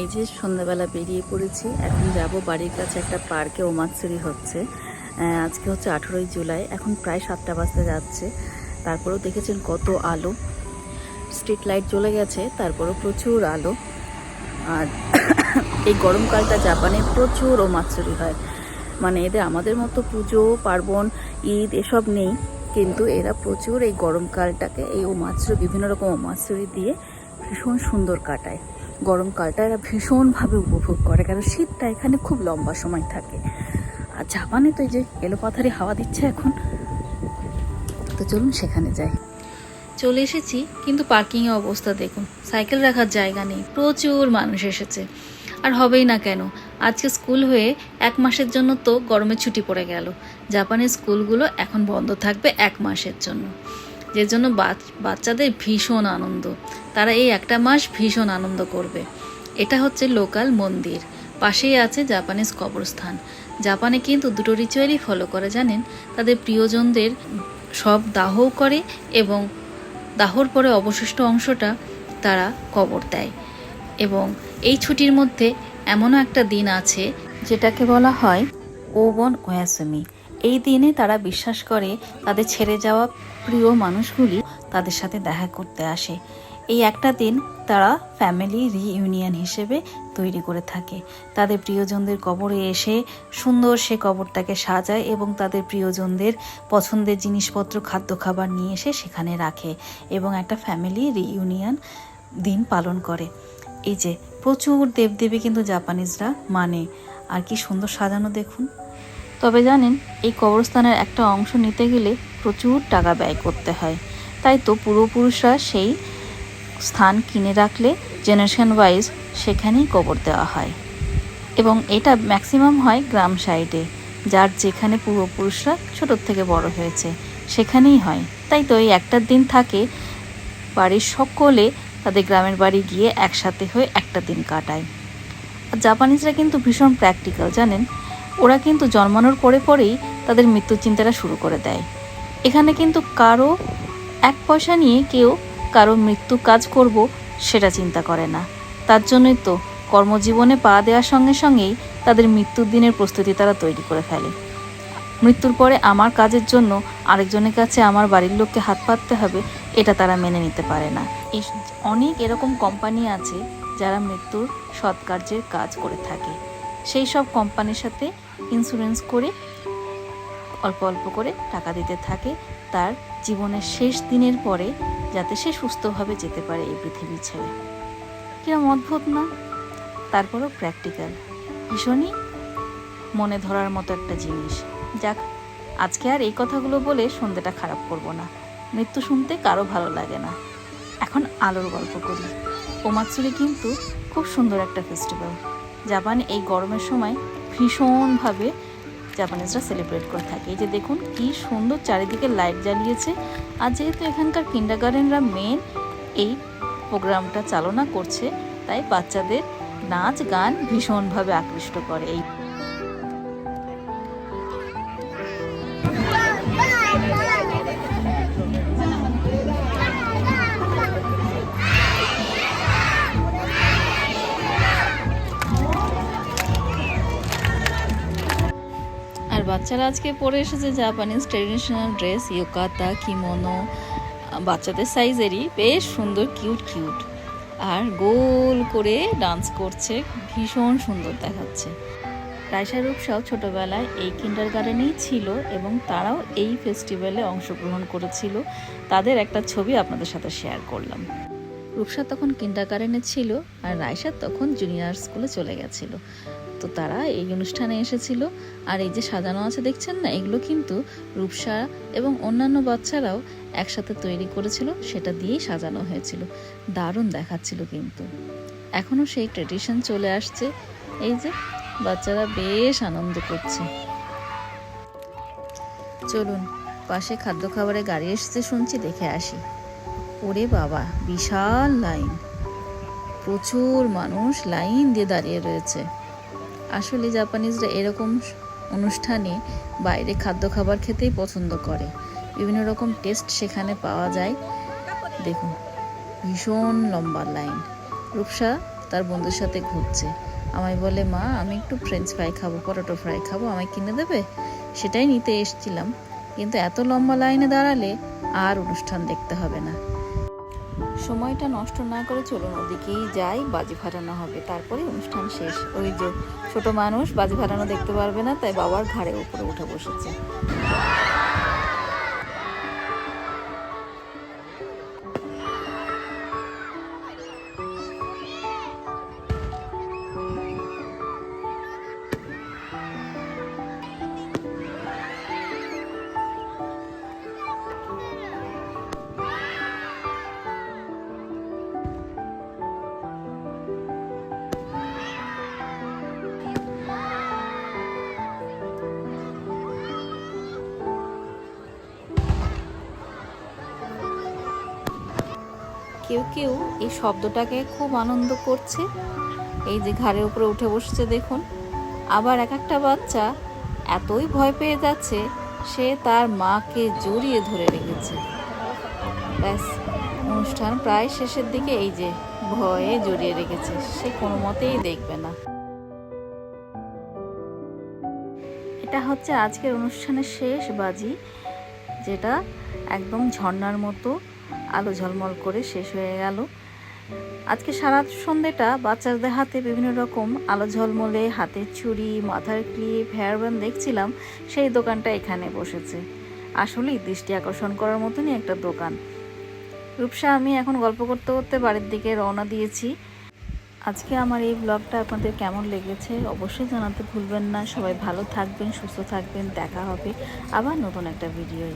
এই যে সন্ধ্যাবেলা বেরিয়ে পড়েছি, এখন যাব বাড়ির কাছে একটা পার্কে ওমাৎসুরি হচ্ছে। আজকে হচ্ছে আঠেরোই জুলাই, এখন প্রায় সাতটা বাজতে যাচ্ছে। তারপরেও দেখেছেন কত আলো। স্ট্রিট লাইট চলে গেছে, তারপরেও প্রচুর আলো। আর এই গরমকালটা জাপানে প্রচুর ওমাৎসুরি হয়। মানে এদের আমাদের মতো পুজো, পার্বণ, ঈদ এসব নেই, কিন্তু এরা প্রচুর এই গরমকালটাকে, এই ওমাৎসুরি বিভিন্ন রকম ওমাৎসুরি দিয়ে ভীষণ সুন্দর কাটায়। গরমকালটা এরা ভীষণভাবে উপভোগ করে, কারণ শীতটা এখানে খুব লম্বা সময় থাকে। আর জাপানে তো এই যে এলোপাথারি হাওয়া দিচ্ছে এখন, তো চলুন সেখানে যাই। চলে এসেছি, কিন্তু পার্কিংয়ে অবস্থা দেখুন, সাইকেল রাখার জায়গা নেই, প্রচুর মানুষ এসেছে। আর হবেই না কেন, আজকে স্কুল হয়ে এক মাসের জন্য তো গরমে ছুটি পড়ে গেল। জাপানের স্কুলগুলো এখন বন্ধ থাকবে এক মাসের জন্য। যে জন্য বাচ- বাচ্চাদের ভীষণ আনন্দ। তারা এই একটা মাস ভীষণ আনন্দ করবে। এটা হচ্ছে লোকাল মন্দির। পাশেই আছে জাপানিজ কবরস্থান। জাপানে কিন্তু দুটো রিচুয়ালই ফলো করে, জানেন? তাদের প্রিয়জনদের সব দাহও করে এবং দাহর পরে অবশিষ্ট অংশটা তারা কবর দেয়। এবং এই ছুটির মধ্যে এমনও একটা দিন আছে, যেটাকে বলা হয় ওবন ওয়াসুমি। এই দিনে তারা বিশ্বাস করে তাদের ছেড়ে যাওয়া প্রিয় মানুষগুলি তাদের সাথে দেখা করতে আসে। এই একটা দিন তারা ফ্যামিলি রিইউনিয়ন হিসেবে তৈরি করে থাকে। তাদের প্রিয়জনদের কবরে এসে সুন্দর সে কবরটাকে সাজায় এবং তাদের প্রিয়জনদের পছন্দের জিনিসপত্র খাদ্য খাবার নিয়ে এসে সেখানে রাখে এবং একটা ফ্যামিলি রিইউনিয়ন দিন পালন করে। এই যে, প্রচুর দেবদেবী কিন্তু জাপানিজরা মানে। আর কি সুন্দর সাজানো দেখুন। তবে জানেন, এই কবরস্থানের একটা অংশ নিতে গেলে প্রচুর টাকা ব্যয় করতে হয়। তাই তো পূর্বপুরুষরা সেই স্থান কিনে রাখলে জেনারেশন ওয়াইজ সেখানেই কবর দেওয়া হয়। এবং এটা ম্যাক্সিমাম হয় গ্রাম সাইডে, যার যেখানে পূর্বপুরুষরা ছোটোর থেকে বড় হয়েছে, সেখানেই হয়। তাই তো এই একটা দিন থাকে, বাড়ির সকলে তাদের গ্রামের বাড়ি গিয়ে একসাথে হয়ে একটা দিন কাটায়। আর জাপানিজরা কিন্তু ভীষণ প্র্যাকটিক্যাল জানেন? ওরা কিন্তু জন্মানোর পরে পরেই তাদের মৃত্যু চিন্তাটা শুরু করে দেয়। এখানে কিন্তু কারও এক পয়সা নিয়ে কেউ কারও মৃত্যু কাজ করব সেটা চিন্তা করে না। তার জন্যই তো কর্মজীবনে পা দেওয়ার সঙ্গে সঙ্গেই তাদের মৃত্যুর দিনের প্রস্তুতি তারা তৈরি করে ফেলে। মৃত্যুর পরে আমার কাজের জন্য আরেকজনের কাছে আমার বাড়ির লোককে হাত পাততে হবে, এটা তারা মেনে নিতে পারে না। অনেক এরকম কোম্পানি আছে যারা মৃত্যুর সৎকার্যের কাজ করে থাকে। সেই সব কোম্পানির সাথে ইন্স্যুরেন্স করে অল্প অল্প করে টাকা দিতে থাকে। তার জীবনের শেষ দিনের পরে যাতে সে সুস্থভাবে যেতে পারে এই পৃথিবী ছেড়ে। কিরম অদ্ভুত না? তারপরও প্র্যাকটিক্যাল ভীষণই মনে ধরার মতো একটা জিনিস। যাক, আজকে আর এই কথাগুলো বলে সন্ধ্যেটা খারাপ করব না। মৃত্যু শুনতে কারও ভালো লাগে না। এখন আলোর গল্প করি। ওমাৎসুরি কিন্তু খুব সুন্দর একটা ফেস্টিভ্যাল জাপান এই গরমের সময় ভীষণভাবে জাপানিজরা সেলিব্রেট করে থাকে। এই যে দেখুন, কি সুন্দর চারিদিকে লাইট জ্বালিয়েছে। আর যেহেতু এখানকার কিন্ডার গার্ডেনরা মেন এই প্রোগ্রামটা চালনা করছে, তাই বাচ্চাদের নাচ গান ভীষণভাবে আকৃষ্ট করে এই বাচ্চারা আজকে পরে এসেছে Japanese traditional dress yukata kimono বাচ্চাদের সাইজেরই বেশ সুন্দর কিউট কিউট আর গোল করে ডান্স করছে, ভীষণ সুন্দর দেখাচ্ছে। রায়সা রূপসাও ছোটোবেলায় এই কিন্ডার গার্ডেনেই ছিল এবং তারাও এই ফেস্টিভ্যালে অংশগ্রহণ করেছিল। তাদের একটা ছবি আপনাদের সাথে শেয়ার করলাম। রূপসা তখন কিন্ডার গার্ডেনে ছিল আর রায়সা তখন জুনিয়র স্কুলে চলে গেছিল। তো তারা এই অনুষ্ঠানে এসেছিল। আর এই যে সাজানো আছে, দেখছেন না? এগুলো কিন্তু রূপসা এবং অন্যান্য বাচ্চারাও একসাথে তৈরি করেছিল, সেটা দিয়েই সাজানো হয়েছিল। দারুণ দেখাচ্ছিল কিন্তু। এখনও সেই ট্রেডিশন চলে আসছে। এই যে বাচ্চারা বেশ আনন্দ করছে। চলুন, পাশে খাদ্য খাবারের গাড়ি এসেছে শুনছি, দেখে আসি। ওরে বাবা, বিশাল লাইন। প্রচুর মানুষ লাইন দিয়ে দাঁড়িয়ে রয়েছে। আসলে জাপানিজরা এরকম অনুষ্ঠানে বাইরে খাদ্য খাবার খেতেই পছন্দ করে। বিভিন্ন রকম টেস্ট সেখানে পাওয়া যায়। দেখুন, ভীষণ লম্বা লাইন। রূপসা তার বন্ধুর সাথে ঘুরছে। আমায় বলে, মা, আমি একটু ফ্রেঞ্চ ফ্রাই খাব পটেটো ফ্রাই খাব, আমায় কিনে দেবে? সেটাই নিতে এসছিলাম। কিন্তু এত লম্বা লাইনে দাঁড়ালে আর অনুষ্ঠান দেখতে হবে না। সময়টা নষ্ট না করে চলুন ওদিকেই যাই, বাজি ফাটানো হবে। তারপরে অনুষ্ঠান শেষ। ওই যে ছোট মানুষ বাজি ফাটানো দেখতে পারবে না, তাই বাবার ঘাড়ে উপরে উঠে বসেছে। কেউ কেউ এই শব্দটাকে খুব আনন্দ করছে। এই যে ঘাড়ের উপরে উঠে বসেছে, দেখুন। আবার এক একটা বাচ্চা এতই ভয় পেয়ে যাচ্ছে, সে তার মাকে জড়িয়ে ধরে রেখেছে। ব্যাস, অনুষ্ঠান প্রায় শেষের দিকে এই যে ভয়ে জড়িয়ে রেখেছে, সে কোনো মতেই দেখবে না। এটা হচ্ছে আজকের অনুষ্ঠানের শেষ বাজি, যেটা একদম ঝর্নার মতো আলো ঝলমল করে শেষ হয়ে গেল। আজকে সারা সন্ধ্যেটা বাচ্চাদের হাতে বিভিন্ন রকম আলো ঝলমলে, হাতের চুড়ি, মাথার ক্লিপ, হেয়ার ব্যান্ড দেখছিলাম, সেই দোকানটা এখানে বসেছে। আসলেই দৃষ্টি আকর্ষণ করার মতনই একটা দোকান। রূপসা, আমি এখন গল্প করতে করতে বাড়ির দিকে রওনা দিয়েছি। আজকে আমার এই ব্লগটা আপনাদের কেমন লেগেছে অবশ্যই জানাতে ভুলবেন না। সবাই ভালো থাকবেন, সুস্থ থাকবেন, দেখা হবে আবার নতুন একটা ভিডিওয়